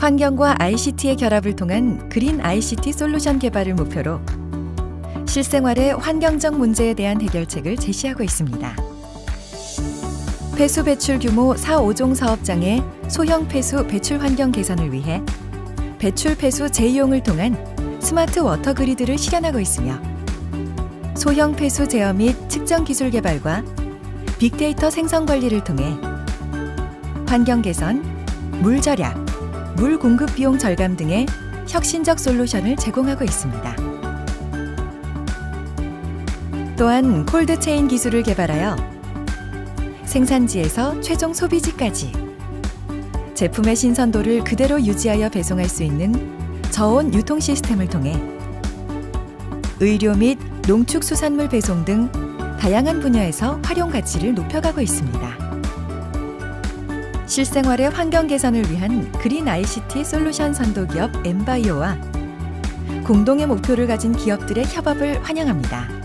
환경과 ICT의 결합을 통한 그린 ICT 솔루션 개발을 목표로 실생활의 환경적 문제에 대한 해결책을 제시하고 있습니다. 폐수 배출 규모 4, 5종 사업장의 소형 폐수 배출 환경 개선을 위해 배출 폐수 재이용을 통한 스마트 워터 그리드를 실현하고 있으며 소형 폐수 제어 및 측정 기술 개발과 빅데이터 생성 관리를 통해 환경 개선, 물 절약, 물 공급 비용 절감 등의 혁신적 솔루션을 제공하고 있습니다. 또한 콜드체인 기술을 개발하여 생산지에서 최종 소비지까지 제품의 신선도를 그대로 유지하여 배송할 수 있는 저온 유통 시스템을 통해 의료 및 농축수산물 배송 등 다양한 분야에서 활용 가치를 높여가고 있습니다. 실생활의 환경 개선을 위한 그린 ICT 솔루션 선도 기업 엠바이오와 공동의 목표를 가진 기업들의 협업을 환영합니다.